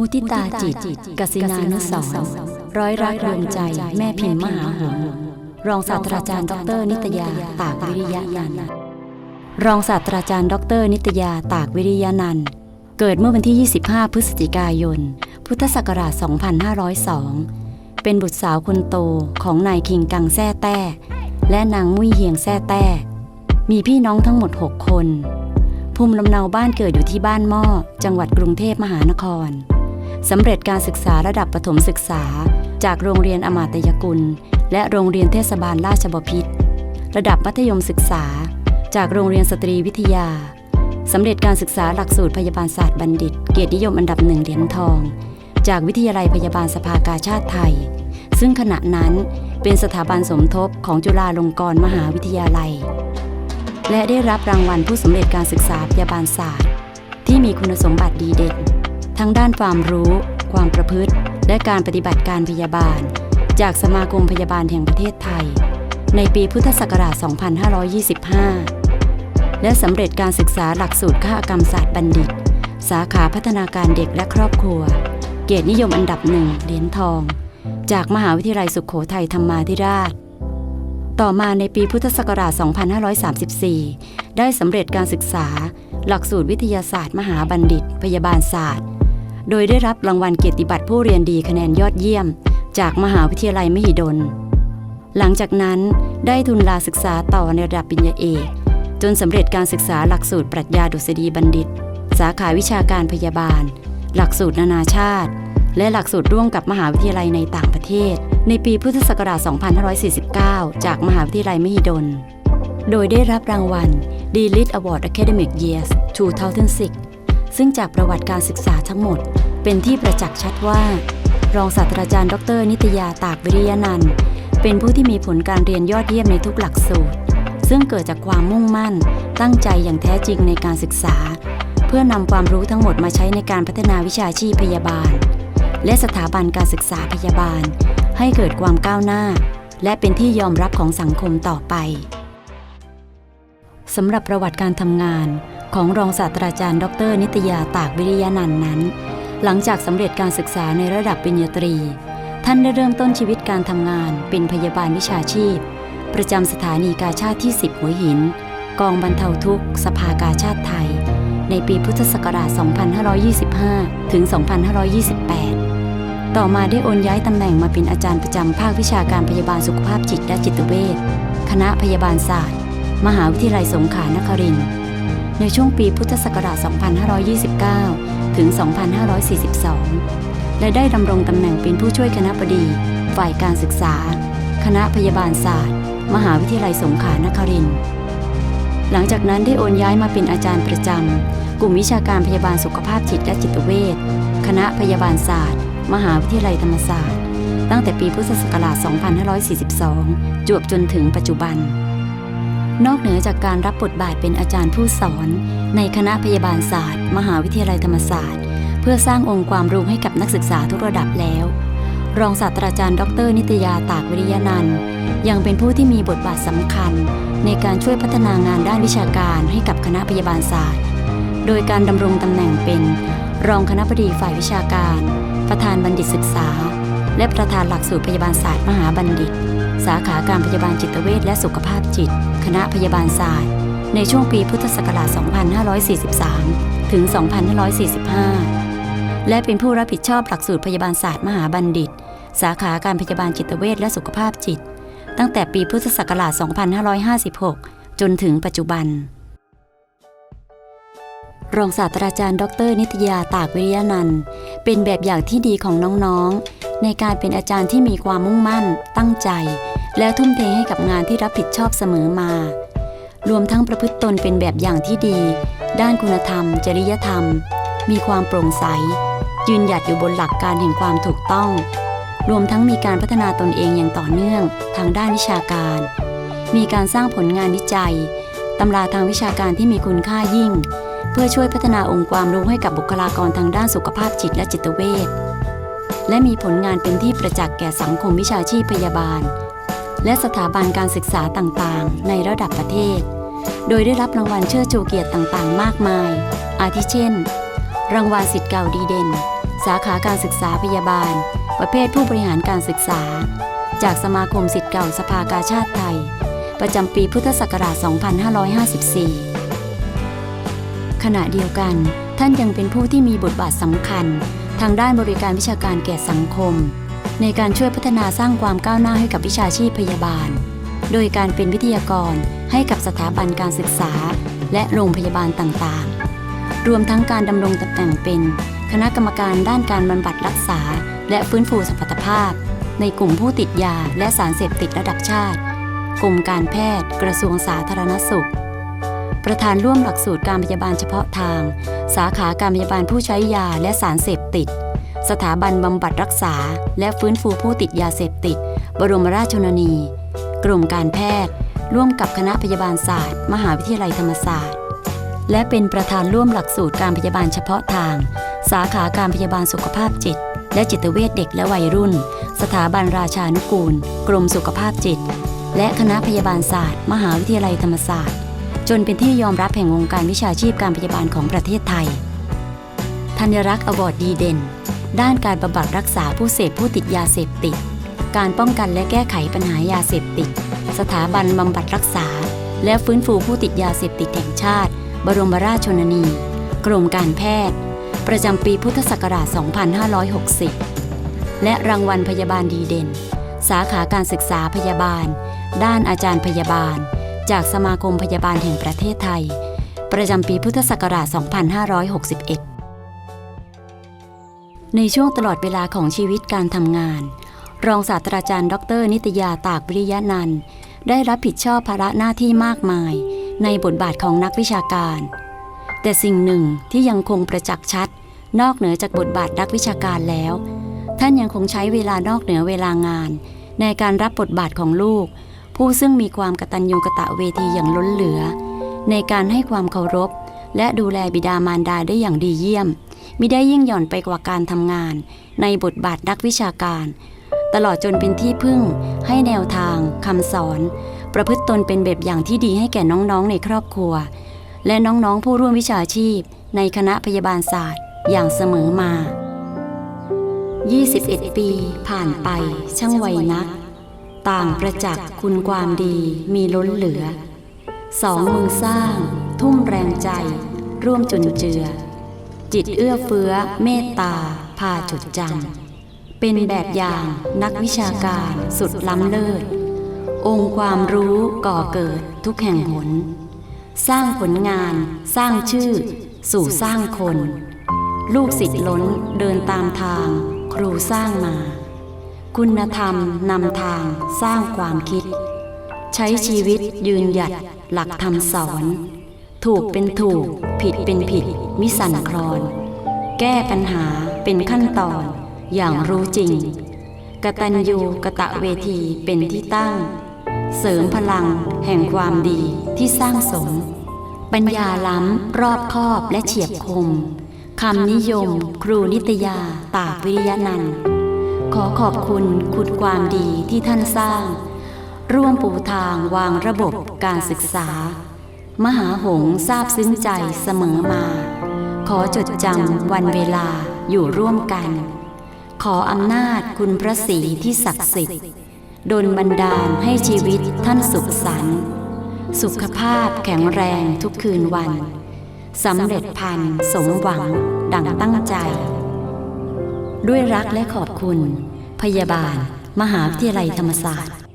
มุติตาจิตกสินานุสรณ์ร้อยรักรวมใจแม่พิมพ์มหาหงส์รองศาสตราจารย์ดอกเตอรนิตยาตากวิริยะนันท์รองศาสตราจารย์ดอกเตอรนิตยาตากวิริยะนันท์เกิดเมื่อวันที่ 25 พฤศจิกายน พุทธศักราช 2502 เป็นบุตรสาวคนโตของนายคิงกังแซ่แต้ และนางมุ้ยเฮียงแซ่แต้ มีพี่น้องทั้งหมด 6 คน ภูมิลำเนาบ้านเกิดอยู่ที่บ้านหม้อจังหวัดกรุงเทพมหานคร สำเร็จการศึกษาระดับประถมศึกษา จากโรงเรียนอมาตยกุล และโรงเรียนเทศบาลราชบพิตรระดับมัธยมศึกษา จากโรงเรียนสตรีวิทยาสำเร็จการศึกษาหลักสูตรพยาบาลศาสตร์บัณฑิต เกียรตินิยมอันดับหนึ่งเหรียญทอง จากวิทยาลัยพยาบาลสภากาชาติไทย ซึ่งขณะนั้นเป็นสถาบันสมทบของจุฬาลงกรณ์มหาวิทยาลัย และได้รับรางวัลผู้สำเร็จการศึกษาพยาบาลศาสตร์ ที่มีคุณสมบัติดีเด่น ทั้งด้านความรู้ ความประพฤติ และการปฏิบัติการพยาบาล จากสมาคมพยาบาลแห่งประเทศไทย ในปีพุทธศักราช 2525 และสำเร็จการศึกษาหลักสูตรข้ากรรมศาสตร์บัณฑิต สาขาพัฒนาการเด็กและครอบครัว เกียรตินิยมอันดับหนึ่งเหรียญทอง จากมหาวิทยาลัยสุขโขทัยธรรมาธิราชต่อมาในปีพุทธศักราช 2534 ได้สำเร็จการศึกษา หลักสูตรวิทยาศาสตร์ มหาบัณฑิต พยาบาลศาสตร์ โดยได้รับรางวัลเกียรติบัตรผู้เรียนดีคะแนนยอดเยี่ยม จากมหาวิทยาลัยมหิดล หลังจากนั้นได้ทุนลาศึกษาต่อในระดับปริญญาเอกจนสำเร็จการศึกษาหลักสูตรปรัชญาดุษฎีบัณฑิต สาขาวิชาการพยาบาล หลักสูตรนานาชาติ และหลักสูตรร่วมกับมหาวิทยาลัยในต่างประเทศ ในปีพุทธศักราช 2549 จากมหาวิทยาลัยมหิดล โดยได้รับรางวัล d l i t Award Academic Years 2006 ซึ่งจากประวัติการศึกษาทั้งหมด เป็นที่ประจักษ์ชัดว่า รองศาสตราจารย์ดร นิตยาตากวิริยนันท์เป็นผู้ที่มีผลการเรียนยอดเยี่ยมในทุกหลักสูตร ซึ่งเกิดจากความมุ่งมั่น ตั้งใจอย่างแท้จริงในการศึกษา เพื่อนำความรู้ทั้งหมดมาใช้ในการพัฒนาวิชาชีพพยาบาล และสถาบันการศึกษาพยาบาล ให้เกิดความก้าวหน้า และเป็นที่ยอมรับของสังคมต่อไปสำหรับประวัติการทำงาน ของรองศาสตราจารย์ ดร นิตยาตากวิริยานันท์นั้น หลังจากสำเร็จการศึกษาในระดับปริญญาตรี ท่านได้เริ่มต้นชีวิตการทำงาน เป็นพยาบาลวิชาชีพ ประจำสถานีกาชาติที่ 10 หัวหิน กองบรรเทาทุกข์ สภากาชาติไทย ในปีพุทธศักราช 2525 ถึง 2528 ต่อมาได้โอนย้ายตำแหน่งมาเป็นอาจารย์ประจำภาควิชาการพยาบาลสุขภาพจิตและจิตเวชคณะพยาบาลศาสตร์ มหาวิทยาลัยสงขลานครินทร์ ในช่วงปีพุทธศักราช 2529 ถึง 2542 และได้ดำรงตำแหน่งเป็นผู้ช่วยคณะบดี ฝ่ายการศึกษา คณะพยาบาลศาสตร์ มหาวิทยาลัยสงขลานครินทร์หลังจากนั้นได้โอนย้ายมาเป็นอาจารย์ประจำ กลุ่มวิชาการพยาบาลสุขภาพจิตและจิตเวช คณะพยาบาลศาสตร์ มหาวิทยาลัยธรรมศาสตร์ ตั้งแต่ปีพุทธศักราช 2542 จวบจนถึงปัจจุบัน นอกเหนือจากการรับบทบาทเป็นอาจารย์ผู้สอน ในคณะพยาบาลศาสตร์ มหาวิทยาลัยธรรมศาสตร์ เพื่อสร้างองค์ความรู้ให้กับนักศึกษาทุกระดับแล้ว รองศาสตราจารย์ ดร นิตยาตากวิริยนันท์ยังเป็นผู้ที่มีบทบาทสำคัญ ในการช่วยพัฒนางานด้านวิชาการให้กับคณะพยาบาลศาสตร์ โดยการดำรงตำแหน่งเป็น รองคณะบดีฝ่ายวิชาการ ประธานบัณฑิตศึกษา และประธานหลักสูตรพยาบาลศาสตร์มหาบัณฑิต สาขาการพยาบาลจิตเวชและสุขภาพจิต คณะพยาบาลศาสตร์ ในช่วงปีพุทธศักราช 2543 ถึง 2545 และเป็นผู้รับผิดชอบหลักสูตรพยาบาลศาสตร์มหาบัณฑิต สาขาการพยาบาลจิตเวชและสุขภาพจิต ตั้งแต่ปีพุทธศักราช 2556 จนถึงปัจจุบัน รองศาสตราจารย์ ดร นิตยาตากวิริยนันท์เป็นแบบอย่างที่ดีของน้องๆ ในการเป็นอาจารย์ที่มีความมุ่งมั่น ตั้งใจ และทุ่มเทให้กับงานที่รับผิดชอบเสมอมา รวมทั้งประพฤติตนเป็นแบบอย่างที่ดี ด้านคุณธรรม จริยธรรม มีความโปร่งใส ยืนหยัดอยู่บนหลักการแห่งความถูกต้อง รวมทั้งมีการพัฒนาตนเองอย่างต่อเนื่อง ทางด้านวิชาการ มีการสร้างผลงานวิจัยตำราทางวิชาการที่มีคุณค่ายิ่ง พื่อช่วยพัฒนาองค์ความรู้ให้กับบุคลากรทางด้านสุขภาพจิตและจิตเวชและมีผลงานเป็นที่ประจักษ์แก่สังคมวิชาชีพพยาบาล และสถาบันการศึกษาต่างๆ ในระดับประเทศ โดยได้รับรางวัลเชิดชูเกียรติต่างๆ มากมาย อาทิเช่น รางวัลสิทธิ์เก่าดีเด่นสสาขาการศึกษาพยาบาล ประเภทผู้บริหารการศึกษา จากสมาคมสิทธิ์เก่าสภากาชาติไทย ประจำปีพุทธศักราช 2554 ขณะเดียวกัน ท่านยังเป็นผู้ที่มีบทบาทสำคัญ ทางด้านบริการวิชาการแก่สังคม ในการช่วยพัฒนาสร้างความก้าวหน้าให้กับวิชาชีพพยาบาล โดยการเป็นวิทยากรให้กับสถาบันการศึกษา และโรงพยาบาลต่างๆ รวมทั้งการดำรงตำแหน่งเป็น คณะกรรมการด้านการบำบัดรักษา และฟื้นฟูสมรรถภาพ ในกลุ่มผู้ติดยาและสารเสพติดระดับชาติ กรมการแพทย์ กระทรวงสาธารณสุข ประธานร่วมหลักสูตรการพยาบาลเฉพาะทาง สาขาการพยาบาลผู้ใช้ยาและสารเสพติด สถาบันบำบัดรักษา และฟื้นฟูผู้ติดยาเสพติด บรมราชชนนี กรมการแพทย์ ร่วมกับคณะพยาบาลศาสตร์ มหาวิทยาลัยธรรมศาสตร์ และเป็นประธานร่วมหลักสูตรการพยาบาลเฉพาะทาง สาขาการพยาบาลสุขภาพจิต และจิตเวชเด็กและวัยรุ่น สถาบันราชานุกูล กรมสุขภาพจิต และคณะพยาบาลศาสตร์ มหาวิทยาลัยธรรมศาสตร์ จนเป็นที่ยอมรับแห่งวงการวิชาชีพการพยาบาลของประเทศไทย ธัญรักษ์อวอร์ดดีเด่น ด้านการบำบัดรักษาผู้เสพผู้ติดยาเสพติด การป้องกันและแก้ไขปัญหายาเสพติด สถาบันบำบัดรักษา และฟื้นฟูผู้ติดยาเสพติดแห่งชาติ บรมราชชนนี กรมการแพทย์ ประจำปีพุทธศักราช 2560 และรางวัลพยาบาลดีเด่น สาขาการศึกษาพยาบาล ด้านอาจารย์พยาบาล จากสมาคมพยาบาลแห่งประเทศไทย ประจำปีพุทธศักราช 2561 ในช่วงตลอดเวลาของชีวิตการทำงาน รองศาสตราจารย์ ดร นิตยาตากวิริยนันท์ได้รับผิดชอบภาระหน้าที่มากมาย ในบทบาทของนักวิชาการ แต่สิ่งหนึ่งที่ยังคงประจักษ์ชัด นอกเหนือจากบทบาทนักวิชาการแล้ว ท่านยังคงใช้เวลานอกเหนือเวลางาน ในการรับบทบาทของลูก ผู้ซึ่งมีความกตัญญูกะตะเวทีอย่างล้นเหลือ ในการให้ความเคารพ และดูแลบิดามารดาได้อย่างดีเยี่ยมมิได้ยิ่งหย่อนไปกว่าการทำงาน ในบทบาทนักวิชาการ ตลอดจนเป็นที่พึ่ง ให้แนวทางคำสอน ประพฤติตนเป็นแบบอย่างที่ดีให้แก่น้องๆในครอบครัว และน้องๆผู้ร่วมวิชาชีพ ในคณะพยาบาลศาสตร์ อย่างเสมอมา 21 ปี ผ่านไปช่างไวนัก ต่างประจักษ์คุณความดีมีล้นเหลือ สองมือสร้าง ทุ่มแรงใจ ร่วมจุนเจือ จิตเอื้อเฟื้อเมตตา พาจดจำเป็นแบบอย่างนักวิชาการสุดล้ำเลิศ องค์ความรู้ก่อเกิดทุกแห่งหน สร้างผลงาน สร้างชื่อ สู่สร้างคน ลูกศิษย์ล้นเดินตามทาง ครูสร้างมา คุณธรรมนำทางสร้างความคิด ใช้ชีวิตยืนหยัดหลักธรรมสอน ถูกเป็นถูก ผิดเป็นผิด มิสั่นคลอน แก้ปัญหาเป็นขั้นตอน อย่างรู้จริง กตัญญูกะตะเวทีเป็นที่ตั้ง เสริมพลังแห่งความดีที่สร้างสม ปัญญาล้ำรอบคอบและเฉียบคมคำนิยม ครูนิตยาตากวิริยนันท์ อขอบคุณคุณความดีที่ท่านสร้าง ร่วมปูทางวางระบบการศึกษา มหาหงทราบซึ้งใจเสมอมา ขอจดจำวันเวลาอยู่ร่วมกัน ขออำนาจคุณพระศรีที่ศักดิ์สิทธิ์ดลบันดาลให้ชีวิตท่านสุขสันต์สุขภาพแข็งแรงทุกคืนวันสำเร็จพันสมหวังดังตั้งใจ ด้วยรักและขอบคุณ พยาบาล มหาวิทยาลัยธรรมศาสตร์